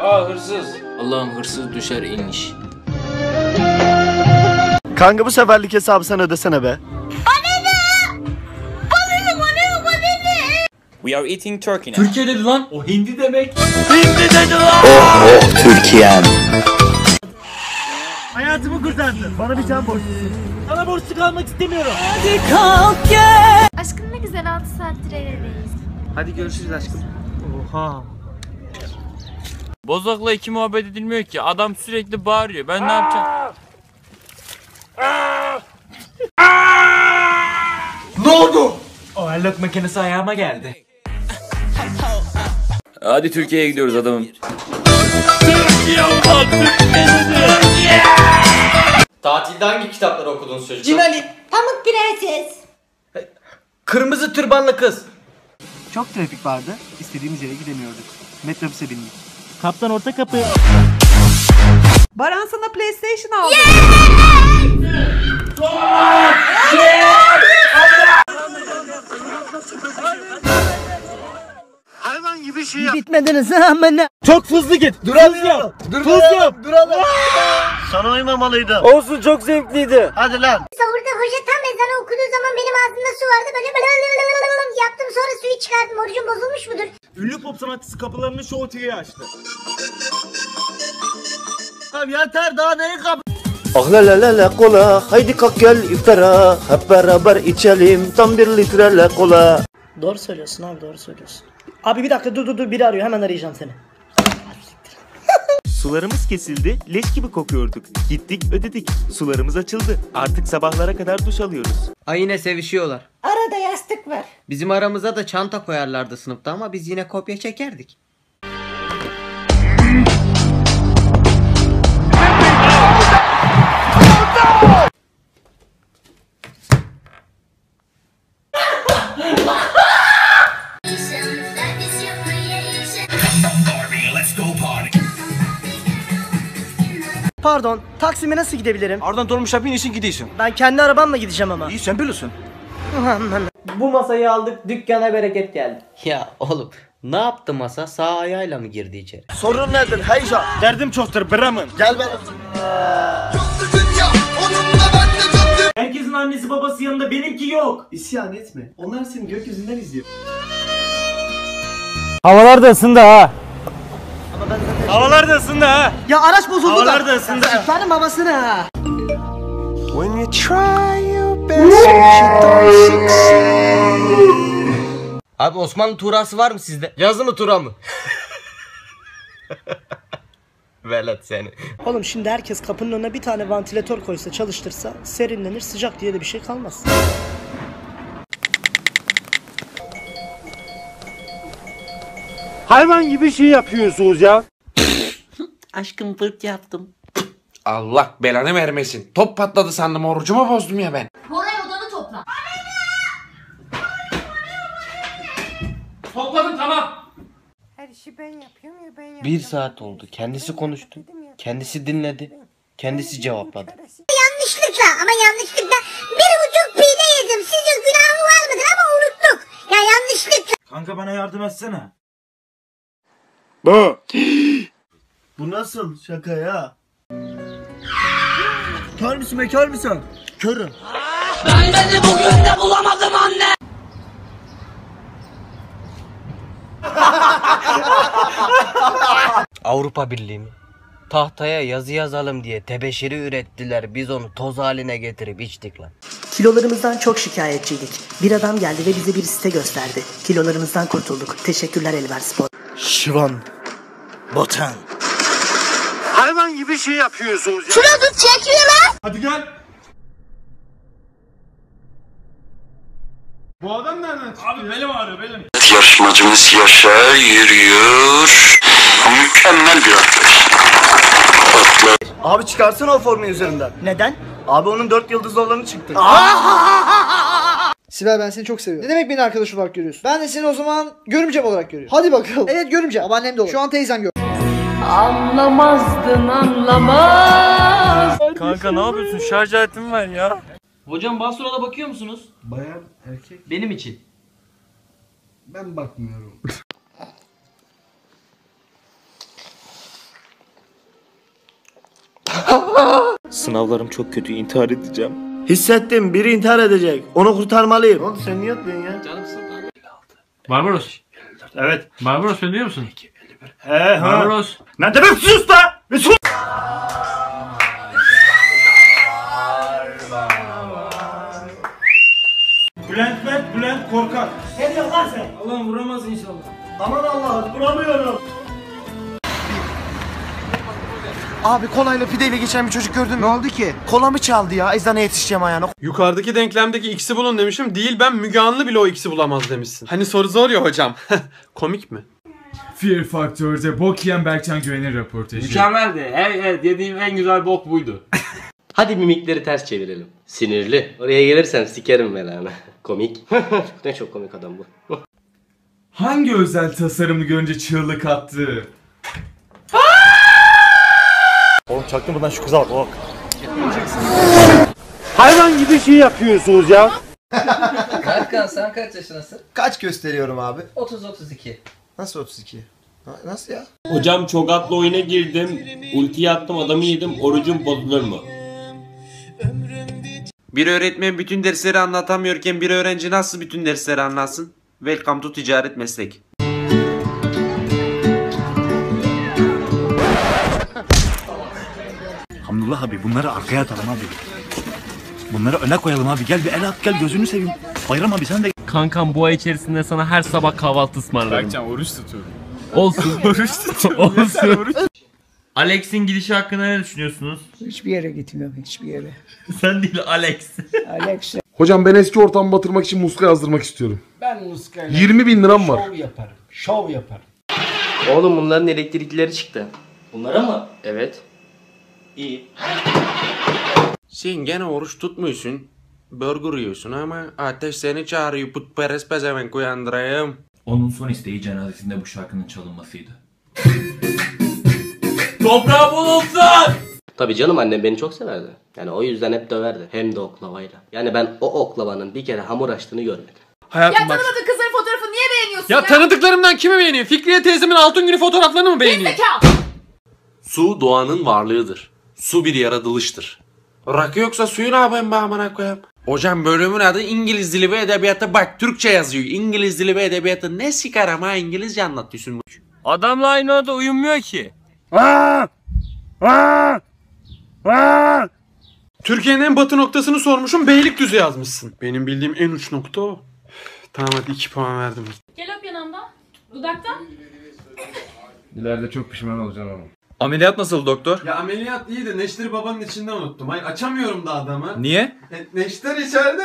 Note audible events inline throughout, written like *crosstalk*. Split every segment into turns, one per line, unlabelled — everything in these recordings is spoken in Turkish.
Aa hırsız.
Allah'ım hırsız düşer iniş.
Kanka bu seferlik hesabı sen ödesene be.
We are eating turkey now.
Türkiye dedi lan. O hindi demek.
Hayatımı kurtardın. Bana bir can borçlusun. Sana borçlu kalmak istemiyorum.
Aşkım ne güzel 6 saattir el eleyiz.
Hadi görüşürüz aşkım.
Oha.
Bozok'la iki muhabbet edilmiyor ki. Adam sürekli bağırıyor. Ben ne yapacağım?
O ellok makinesi ayağıma geldi.
Hadi Türkiye'ye gidiyoruz adamım.
Tatilde hangi kitapları okudunuz çocuklar?
Cimali. Pamuk Prenses.
Kırmızı tırbanlı kız.
Çok trafik vardı. İstediğimiz yere gidemiyorduk. Metrobüse bindik. Kaptan orta kapı.
Baran sana PlayStation aldı.
Hayvan gibi şey yap. Bitmediniz amına. Çok hızlı git. Duramıyorum. Dur Hızlı. Duralım. Sana uymamalıydım. Olsun çok zevkliydi. Hadi lan.
Sahurda hoca tam ezanı okuduğu zaman benim ağzımda su vardı. Böyle *laughs* yaptım sonra suyu çıkardım. Orucum bozulmuş mudur?
Ünlü pop sanatçısı kapılarını Show TV'ye açtı. Abi yeter daha neyi kap... Ah la la la la kola haydi kalk gel iftara hep beraber içelim tam bir litre la kola
Doğru söylüyorsun abi doğru söylüyorsun. Abi bir dakika dur dur dur biri arıyor hemen arayacağım seni.
Sularımız kesildi, leş gibi kokuyorduk. Gittik ödedik, sularımız açıldı. Artık sabahlara kadar duş alıyoruz.
Ay yine sevişiyorlar.
Arada yastık var.
Bizim aramıza da çanta koyarlardı sınıfta ama biz yine kopya çekerdik.
Pardon Taksim'e nasıl gidebilirim?
Oradan dolmuşa bin için gidiyorsun.
Ben kendi arabamla gideceğim ama.
İyi sen biliyorsun. *laughs*
Bu masayı aldık dükkana bereket geldi. Ya oğlum ne yaptı masa? Sağ ayağıyla mı girdi içeri?
Sorun nedir heyecan? Derdim çoktur Bremen. Gel ben. Herkesin annesi babası yanında benimki yok. İsyan etme. Onlar seni gökyüzünden izliyor. Havalar da ısındı ha. Havalar da ısındı ha.
Ya araç bozuldu
Havalar
da.
da ısındı.
Efendim babasını ha.
Abi Osmanlı turası var mı sizde? Yazı mı tura mı? *laughs* Velet seni.
Oğlum şimdi herkes kapının önüne bir tane vantilatör koysa çalıştırsa serinlenir sıcak diye de bir şey kalmaz.
Hayvan gibi şey yapıyorsunuz ya.
Aşkım fırt yaptım.
Allah belanı vermesin. Top patladı sandım orucumu bozdum ya ben.
İşi ben yapıyorum ya ben yapıyorum.
Bir saat oldu. Kendisi konuştu. Kendisi dinledi. Kendisi cevapladı.
Yanlışlıkla ama yanlışlıkla bir buçuk pide yedim. Sizce günahım var mıdır ama unuttuk. Ya yanlışlıkla.
Kanka bana yardım etsene. Bu. Bu nasıl şaka ya? Kör müsün be kör müsün? Körüm.
Avrupa Birliği mi? Tahtaya yazı yazalım diye tebeşiri ürettiler. Biz onu toz haline getirip içtik lan.
Kilolarımızdan çok şikayetçiydik. Bir adam geldi ve bize bir site gösterdi. Kilolarımızdan kurtulduk. Teşekkürler Elver Spor.
Şivan. Botan. Hayvan gibi şey yapıyorsunuz ya.
Şurada tut çekiyor lan.
Hadi gel. Bu adam nereden çıktı? Abi belim ağrıyor belim.
Yarışmacımız Yaşar yürüyor. Mükemmel bir atlayış.
Abi çıkarsana o formayı üzerinden.
Neden?
Abi onun dört yıldızlı olanı çıktı.
Sibel ben seni çok seviyorum. Ne demek beni arkadaş olarak görüyorsun? Ben de seni o zaman görümcem olarak görüyorum. Hadi bakalım. Evet görümce. Babaannem de olur. Şu an teyzem gör.
Anlamazdın anlamaz.
Kanka ne yapıyorsun? Şarj aletim var ya.
Hocam bastonada bakıyor musunuz?
Bayan erkek.
Benim için.
Ben bakmıyorum.
Sınavlarım çok kötü intihar edeceğim.
Hissettim biri intihar edecek. Onu kurtarmalıyım. Oğlum sen niye atıyorsun ya? Canım sıkıldı.
Barbaros.
Evet.
Barbaros ben diyor musun?
He he.
Barbaros.
Ne demek sus da? Sus. Lan sen?
Allah'ım vuramaz inşallah.
Aman Allah'ım vuramıyorum.
Abi kolayla pideyle geçen bir çocuk gördün mü? Ne oldu ki? Kolamı çaldı ya. Eczaneye yetişeceğim ayağına.
Yukarıdaki denklemdeki x'i bulun demişim. Değil ben Müge Anlı bile o x'i bulamaz demişsin. Hani soru zor ya hocam. *laughs* Komik mi?
Fear Factor'da bok yiyen Berkcan Güven'in röportajı.
Mükemmeldi. Evet, evet yediğim en güzel bok buydu. *laughs*
Hadi mimikleri ters çevirelim. Sinirli. Oraya gelirsen sikerim belanı. *laughs* Komik. ne çok komik adam bu.
Hangi özel tasarımını görünce çığlık attı?
Oğlum çaktım buradan şu kıza bak bak. Hayvan gibi şey yapıyorsunuz ya. *laughs*
Berkan sen kaç yaşındasın?
Kaç gösteriyorum abi?
30-32.
Nasıl 32? Ha, Nasıl ya?
Hocam çok atlı oyuna girdim. Ultiyi attım adamı yedim. Orucum bozulur mu?
Bir öğretmen bütün dersleri anlatamıyorken bir öğrenci nasıl bütün dersleri anlatsın? Welcome to ticaret meslek.
Hamdullah abi bunları arkaya atalım abi. Bunları öne koyalım abi. Gel bir el at gel gözünü seveyim. Bayram abi sen de
Kankam bu ay içerisinde sana her sabah kahvaltı ısmarlarım.
Berkcan oruç tutuyorum.
Olsun. *laughs*
oruç tutuyorum. *laughs*
Olsun. Alex'in gidişi hakkında ne düşünüyorsunuz?
Hiçbir yere gitmiyorum hiçbir yere.
Sen değil Alex.
Alex.
Hocam ben eski ortamı batırmak için muska yazdırmak istiyorum.
Ben muskayla
20 bin liram var.
şov yaparım. Şov yaparım.
Oğlum bunların elektrikleri çıktı. Bunlara mı? Evet. İyi.
Sen gene oruç tutmuyorsun. Burger yiyorsun ama ateş seni çağırıyor putperest pezevenk uyandırayım.
Onun son isteği cenazesinde bu şarkının çalınmasıydı.
Toprağı bol olsun.
Tabii canım annem beni çok severdi. Yani o yüzden hep döverdi. Hem de oklavayla. Yani ben o oklavanın bir kere hamur açtığını görmedim.
Hayatım bak.
kızların fotoğrafını niye beğeniyorsun
Ya tanıdıklarımdan kimi beğeniyor? Fikriye teyzemin altın günü fotoğraflarını mı beğeniyor? Su doğanın varlığıdır. Su bir yaratılıştır. Rakı yoksa suyu ne yapayım be amına koyayım? Hocam bölümün adı İngiliz Dili ve Edebiyatı. Bak Türkçe yazıyor. İngiliz Dili ve Edebiyatı. Ne sikar ama İngilizce anlatıyorsun.
Adamla aynı odada uyumuyor ki.
Türkiye'nin en batı noktasını sormuşum. Beylikdüzü yazmışsın. Benim bildiğim en uç nokta o. Tamam hadi 2 puan verdim.
Gel öp yanımdan. Dudaktan.
İleride çok pişman olacağım ama.
Ameliyat nasıl doktor? Ya ameliyat iyi de Neşter'i babanın içinde unuttum. Hayır açamıyorum da adamı.
Niye?
E, Neşter içeride.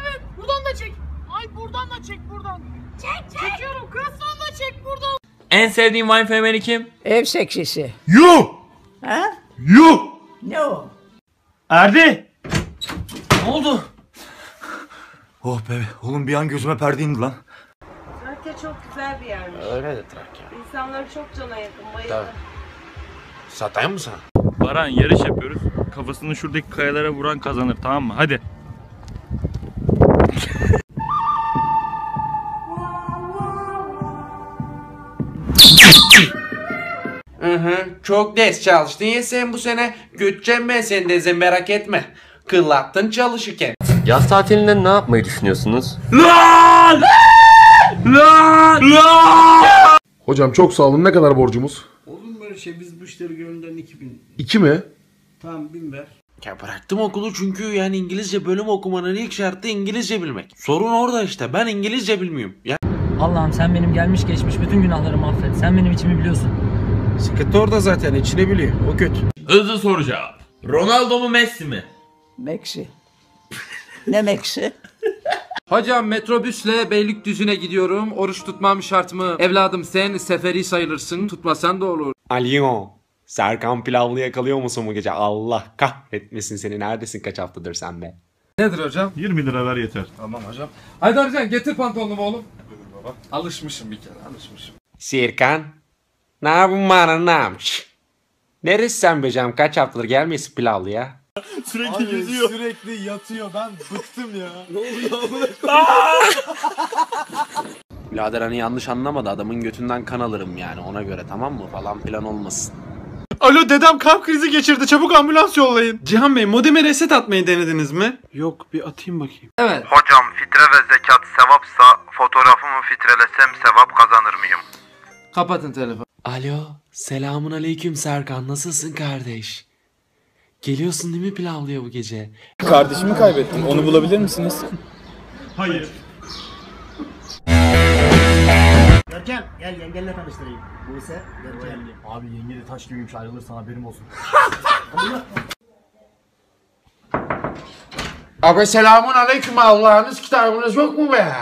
Evet. Buradan da çek. Ay buradan da çek buradan. Çek çek. Çekiyorum kız de çek buradan.
En sevdiğin Vine fenomeni kim?
Ev seksisi.
Yuh!
Ha?
Yuh!
Ne o?
Erdi!
Ne oldu?
Oh be oğlum bir an gözüme perde indi lan.
Trakya çok güzel bir yermiş.
Öyle de Trakya.
İnsanları çok cana yakın.
Tabii. Satayım mı sana?
Baran yarış yapıyoruz. Kafasını şuradaki kayalara vuran kazanır tamam mı? Hadi.
Hı. Çok ders çalıştın ya sen bu sene. Göteceğim ben seni de merak etme. Kıllattın çalışırken.
Yaz tatilinde ne yapmayı düşünüyorsunuz?
Lan! Lan! Lan!
Hocam çok sağ olun. Ne kadar borcumuz?
Olur mu böyle şey biz bu işleri gönülden 2000.
2 mi?
Tamam 1000 ver.
Ya bıraktım okulu çünkü yani İngilizce bölüm okumanın ilk şartı İngilizce bilmek. Sorun orada işte. Ben İngilizce bilmiyorum. Ya
Allah'ım sen benim gelmiş geçmiş bütün günahlarımı affet. Sen benim içimi biliyorsun.
Sıkıntı orada zaten. içine biliyor. O kötü.
Hızlı soru cevap. Ronaldo mu Messi mi?
Meksi. ne Meksi? *laughs*
Hocam metrobüsle Beylikdüzü'ne gidiyorum. Oruç tutmam şart mı? Evladım sen seferi sayılırsın. Tutmasan da olur.
Alyon. Serkan Pilavlı yakalıyor musun bu gece? Allah kahretmesin seni. Neredesin kaç haftadır sen be?
Nedir hocam?
20 lira ver yeter.
Tamam hocam. Haydi Arcan getir pantolonumu oğlum. Buyur baba. Alışmışım bir kere alışmışım.
Serkan. Ne yapın bana ne yapmış? Neresi sen be canım? Kaç haftadır gelmeyesin Pilavlı ya?
Sürekli yüzüyor.
Sürekli yatıyor. Ben bıktım ya. *laughs* ne oluyor *laughs*
Birader hani yanlış anlamadı adamın götünden kan alırım yani ona göre tamam mı falan filan olmasın.
Alo dedem kalp krizi geçirdi çabuk ambulans yollayın. Cihan Bey modeme reset atmayı denediniz mi? Yok bir atayım bakayım.
Evet.
Hocam fitre ve zekat sevapsa fotoğrafımı fitrelesem sevap kazanır mıyım?
Kapatın telefonu.
Alo, selamun aleyküm Serkan. Nasılsın kardeş? Geliyorsun değil mi pilavlıya bu gece?
Kardeşimi kaybettim. Onu bulabilir misiniz?
Hayır.
Görkem gel yengenle tanıştırayım. Bu ise Görkem. Abi yenge de taş gibiymiş ayrılırsan haberim olsun.
Abi selamun aleyküm Allah'ınız kitabınız yok mu be?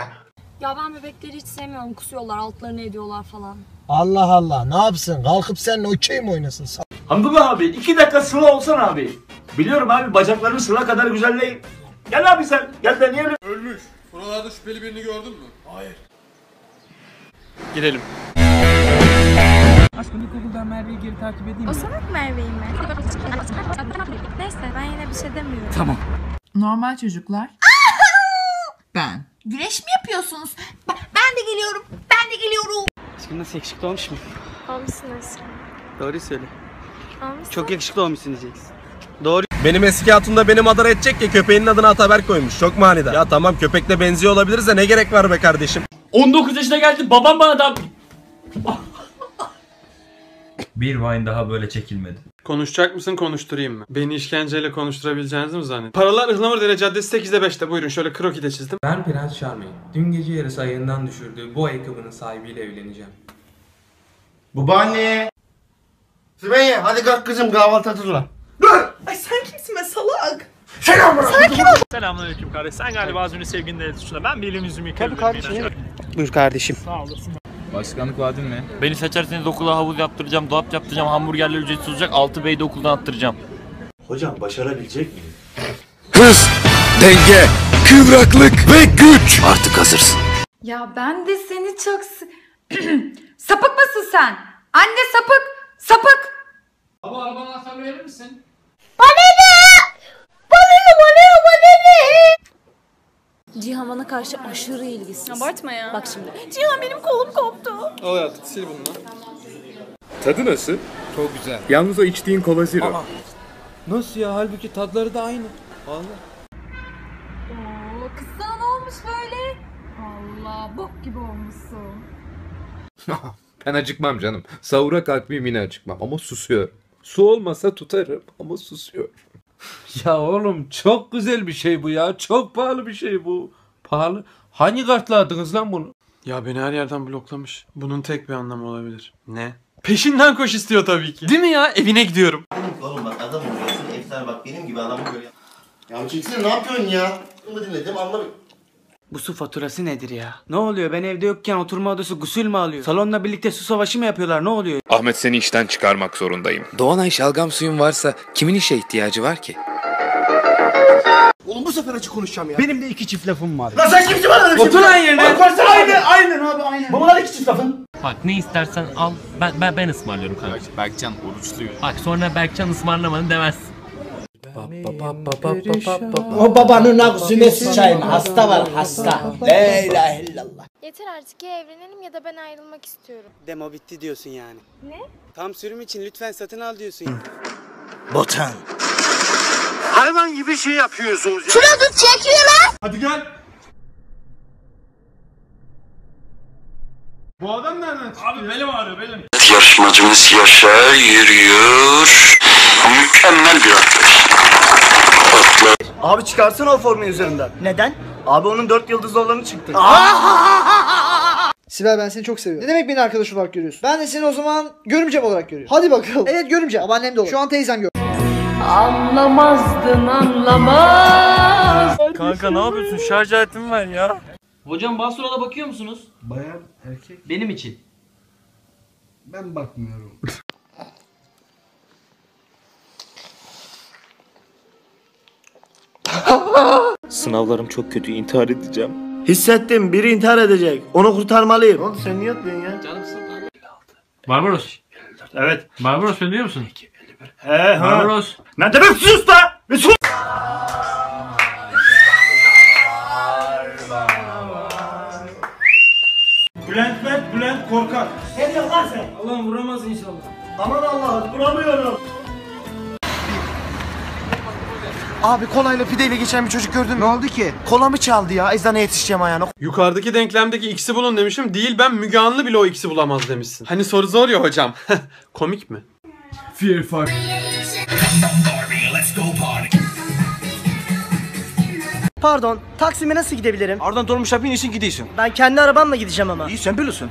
Ya ben bebekleri hiç sevmiyorum. Kusuyorlar, altlarını ediyorlar falan.
Allah Allah ne yapsın? Kalkıp seninle okey mi oynasın?
Hamdullah abi iki dakika sıla olsan abi. Biliyorum abi bacakların sıla kadar güzel değil. Gel abi sen gel deneyelim.
Ölmüş. Buralarda şüpheli birini gördün mü? Hayır. Gidelim.
Aşkım ilkokuldan Merve'yi geri takip edeyim
O salak Merve'yi mi? Neyse ben yine bir şey demiyorum.
Tamam.
Normal çocuklar. ben. Güreş mi yapıyorsunuz? Ben, de geliyorum. Ben de geliyorum.
Aşkım nasıl yakışıklı olmuş mu?
Olmuşsun aşkım.
Doğruyu söyle.
Olmuşsun.
Çok yakışıklı olmuşsun diyeceksin. Doğru.
Benim eski hatun da beni madara edecek ya köpeğinin adını Ataberk koymuş. Çok manidar. Ya tamam köpekle benziyor olabiliriz de ne gerek var be kardeşim?
19 yaşına geldim babam bana da...
Bir wine daha böyle çekilmedi.
Konuşacak mısın konuşturayım mı? Beni işkenceyle konuşturabileceğinizi mi zannet? Paralar Ihlamurdere Caddesi 8'de 5'te buyurun şöyle kroki de çizdim.
Ben Prens Charming. Dün gece yarısı ayından düşürdüğü bu ayakkabının sahibiyle evleneceğim.
Babaanne. Sümeyye hadi kalk kızım kahvaltı hazırla.
Ay sen kimsin be salak?
Selam
Sen kim oldun?
Selamünaleyküm kardeş. Sen galiba az önce sevgilinin el suçunda. Ben bir elimi yüzümü yıkayabilirim.
Tabii kardeşim.
Buyur kardeşim.
Sağ olasın.
Başkanlık vaadin ne?
Beni seçerseniz okula havuz yaptıracağım, dolap yaptıracağım, hamburgerler ücretsiz olacak, 6 B'yi de okuldan attıracağım.
Hocam başarabilecek miyim?
Hız, denge, kıvraklık ve güç. Artık hazırsın.
Ya ben de seni çok... s- *clears throat* sapık mısın sen? Anne sapık! Sapık!
Baba arabanın anahtarını verir misin?
Bana ne? Bana ne? Bana ne? Bana ne?
Karşı aşırı ilgisiz.
Abartma ya.
Bak şimdi.
Cihan benim kolum koptu.
Al hayatım sil bunu.
Tadı nasıl?
Çok güzel.
Yalnız o içtiğin kola zero.
Nasıl ya? Halbuki tatları da aynı. Vallahi.
Oo, kız sana ne olmuş böyle? Allah bok gibi olmuşsun. *laughs*
ben acıkmam canım. Sahura kalkmayayım yine acıkmam ama susuyorum. Su olmasa tutarım ama susuyorum.
Ya oğlum çok güzel bir şey bu ya. Çok pahalı bir şey bu. Pahalı. Hangi kartla aldınız lan bunu?
Ya beni her yerden bloklamış. Bunun tek bir anlamı olabilir. Ne? Peşinden koş istiyor tabii ki. Değil mi ya? Evine gidiyorum.
Oğlum bak adam oluyorsun efsane bak benim gibi adamı böyle. Ya çeksene ne yapıyorsun ya? Bunu dinledim anlamıyorum.
Bu su faturası nedir ya? Ne oluyor? Ben evde yokken oturma odası gusül mü alıyor? Salonla birlikte su savaşı mı yapıyorlar? Ne oluyor?
Ahmet seni işten çıkarmak zorundayım.
Doğanay şalgam suyun varsa kimin işe ihtiyacı var ki?
Oğlum bu sefer açık konuşacağım ya.
Benim de iki çift lafım var.
Lan sen kimsin bana öyle
Otur lan yerine.
Aynen aynen abi aynen. Babalar iki çift lafın.
Bak ne istersen al. Ben ben, ben ısmarlıyorum kanka.
Berkcan oruçluyor.
Bak sonra Berkcan ısmarlamadı demez.
O babanın ağzına sıçayım. Hasta var hasta. La ilahe illallah.
Yeter artık ya evlenelim ya da ben ayrılmak istiyorum.
Demo bitti diyorsun yani.
Ne?
Tam sürüm için lütfen satın al diyorsun.
Botan. Hayvan gibi şey yapıyorsunuz ya.
Şurada tut çekiyor lan.
Hadi gel. Bu adam nereden çıktı? Abi belim ağrıyor belim.
Yarışmacımız Yaşar yürüyor. Mükemmel bir atlayış. Atla.
Abi çıkarsana o formayı üzerinden. Neden? Abi onun dört yıldızlı olanı çıktı.
Sibel ben seni çok seviyorum. Ne demek beni arkadaş olarak görüyorsun? Ben de seni o zaman görümcem olarak görüyorum. Hadi bakalım. Evet görümcem. Babaannem de olur. Şu an teyzem gör.
Anlamazdın anlamaz.
Kanka ne yapıyorsun? Şarj aletim var ya.
Hocam basura bakıyor musunuz?
Bayan erkek.
Benim için.
Ben bakmıyorum.
Sınavlarım çok kötü intihar edeceğim.
Hissettim biri intihar edecek. Onu kurtarmalıyım. Oldu sen niye yapıyorsun ya?
Canım sıkıldı.
Barbaros.
Evet.
Barbaros beni duyuyor musun?
He ha.
Barbaros.
Ne demek sus da? Sus.
Bülent Mert, Bülent Korkak.
Ne diyorsun lan sen?
Allah'ım vuramaz inşallah.
Aman Allah'ım duramıyorum.
Abi kolayla pideyle geçen bir çocuk gördün mü? Ne oldu ki? Kolamı çaldı ya. Eczaneye yetişeceğim ayağına.
Yukarıdaki denklemdeki x'i bulun demişim. Değil ben Müge Anlı bile o x'i bulamaz demişsin. Hani soru zor ya hocam. *laughs* Komik mi?
Fear fuck.
Pardon, Taksim'e nasıl gidebilirim?
Oradan dolmuşa bin için gidiyorsun.
Ben kendi arabamla gideceğim ama.
İyi sen biliyorsun.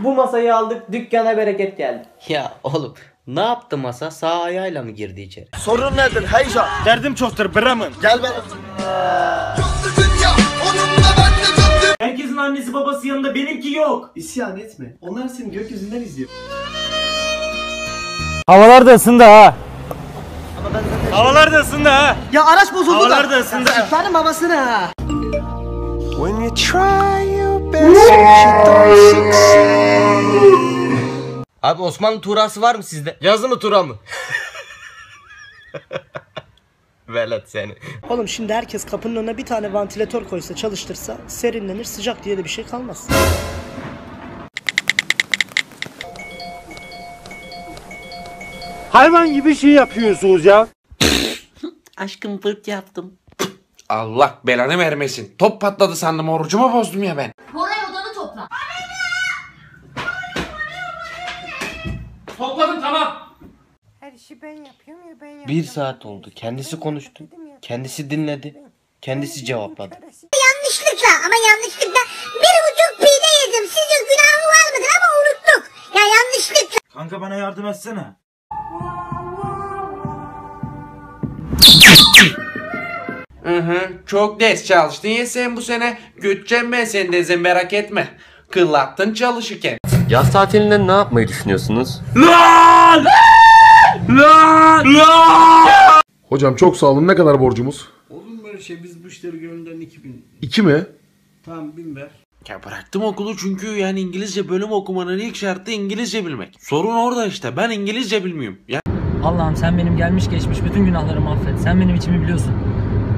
Bu masayı aldık dükkana bereket geldi. Ya oğlum ne yaptı masa? Sağ ayağıyla mı girdi içeri?
Sorun nedir Heyza? Derdim çoktur Bremen. Gel ben.
Herkesin annesi babası yanında benimki yok. İsyan etme. Onlar seni gökyüzünden izliyor.
Havalar da ısındı ha.
Havalar da ısındı ha.
Ya araç bozuldu
Havalar
da.
da ısındı.
Efendim babasını ha.
When you try your best, you don't succeed.
Abi Osmanlı turası var mı sizde? Yazı mı tura mı? *laughs* Velet seni.
Oğlum şimdi herkes kapının önüne bir tane vantilatör koysa çalıştırsa serinlenir sıcak diye de bir şey kalmaz.
Hayvan gibi şey yapıyorsunuz ya.
Aşkım fırt yaptım.
Allah belanı vermesin. Top patladı sandım orucumu bozdum ya ben.
Koray odanı topla.
Topladım tamam.
Her işi ben yapıyorum ya ben yapıyorum.
Bir saat oldu. Kendisi konuştu. Kendisi dinledi. Kendisi cevapladı.
Yanlışlıkla ama yanlışlıkla bir buçuk pide yedim. Sizce günahı var mıdır ama unuttuk. Ya yanlışlıkla.
Kanka bana yardım etsene.
Hı hı. Çok ders çalıştın ya sen bu sene. Göteceğim ben seni de merak etme. Kıllattın çalışırken.
Yaz tatilinde ne yapmayı düşünüyorsunuz?
Lan! Lan! Lan!
Hocam çok sağ olun. Ne kadar borcumuz?
Olur mu böyle şey? Biz bu işleri gönülden 2000.
2 mi?
Tamam 1000 ver.
Ya bıraktım okulu çünkü yani İngilizce bölüm okumanın ilk şartı İngilizce bilmek. Sorun orada işte. Ben İngilizce bilmiyorum. Ya
Allah'ım sen benim gelmiş geçmiş bütün günahlarımı affet. Sen benim içimi biliyorsun.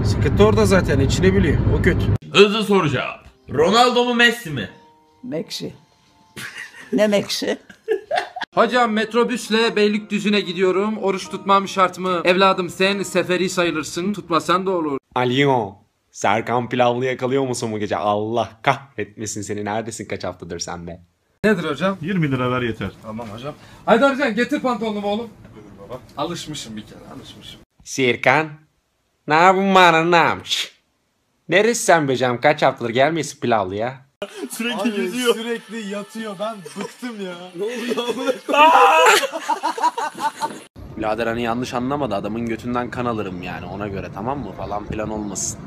Sıkıntı orada zaten içine biliyor. O kötü.
Hızlı soru cevap. Ronaldo mu Messi mi?
Meksi. Ne Meksi?
Hocam metrobüsle Beylikdüzü'ne gidiyorum. Oruç tutmam şart mı? Evladım sen seferi sayılırsın. Tutmasan da olur.
Alo. Serkan pilavlı yakalıyor musun bu gece? Allah kahretmesin seni. Neredesin kaç haftadır sen be?
Nedir hocam?
20 lira ver yeter.
Tamam hocam.
Haydi Arcan getir pantolonumu oğlum. Baba. Alışmışım bir kere alışmışım.
Serkan. Ne yapın bana ne yapmış? Neresi sen be canım? Kaç haftadır gelmiyorsun pilavlı ya?
Sürekli yüzüyor. Sürekli yatıyor. Ben bıktım ya. *laughs* ne oluyor *laughs*
Birader hani yanlış anlamadı adamın götünden kan alırım yani ona göre tamam mı? Falan filan olmasın.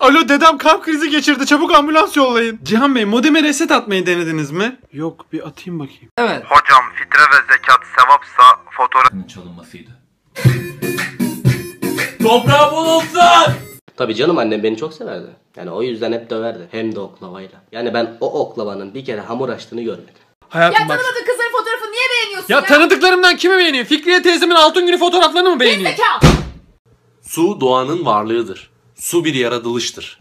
Alo dedem kalp krizi geçirdi. Çabuk ambulans yollayın. Cihan Bey modeme reset atmayı denediniz mi? Yok bir atayım bakayım.
Evet.
Hocam fitre ve zekat sevapsa fotoğraf...
Çalınmasıydı. Toprağı olsun!
Tabii canım annem beni çok severdi. Yani o yüzden hep döverdi. Hem de oklavayla. Yani ben o oklavanın bir kere hamur açtığını görmedim.
Hayatım
Ya
bak.
tanımadığın kızların fotoğrafını niye beğeniyorsun
Ya
ya?
tanıdıklarımdan kimi beğeniyor? Fikriye teyzemin altın günü fotoğraflarını mı beğeniyor?
Zeka.
Su doğanın varlığıdır. Su bir yaratılıştır.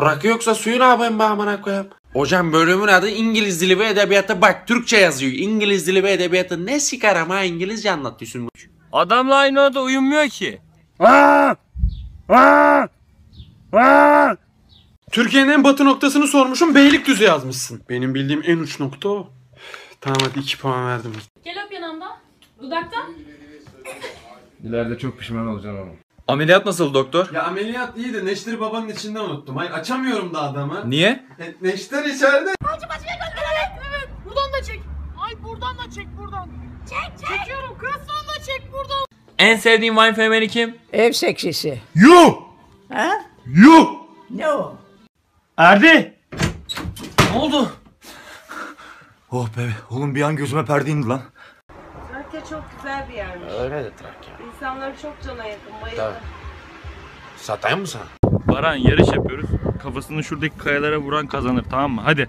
Rakı yoksa suyu ne yapayım be amına koyayım? Hocam bölümün adı İngiliz Dili ve Edebiyatı. Bak Türkçe yazıyor. İngiliz Dili ve Edebiyatı. Ne sikar ama İngilizce anlatıyorsun.
Adamla aynı odada uyumuyor ki.
Türkiye'nin en batı noktasını sormuşum Beylikdüzü yazmışsın. Benim bildiğim en uç nokta o. Tamam hadi 2 puan verdim.
Gel öp yanımdan. Dudaktan.
İleride çok pişman olacaksın ama. Ameliyat nasıl doktor?
Ya ameliyat iyi de Neşter'i babanın içinde unuttum. Hayır açamıyorum da adamı.
Niye?
E, Neşter içeride.
Evet evet. Buradan da çek. Ay buradan da çek buradan. Çek çek. Çekiyorum. Kırslan da çek buradan.
En sevdiğin wine fenomeni kim?
Ev seksisi.
Yuh!
Ha?
Yuh!
Ne o?
Erdi!
Ne oldu?
Oh be oğlum bir an gözüme perde indi lan
çok güzel bir yermiş.
Öyle de Trakya.
İnsanları çok cana yakın,
bayılır. Satayım mı sana?
Baran yarış yapıyoruz. Kafasını şuradaki kayalara vuran kazanır tamam mı? Hadi.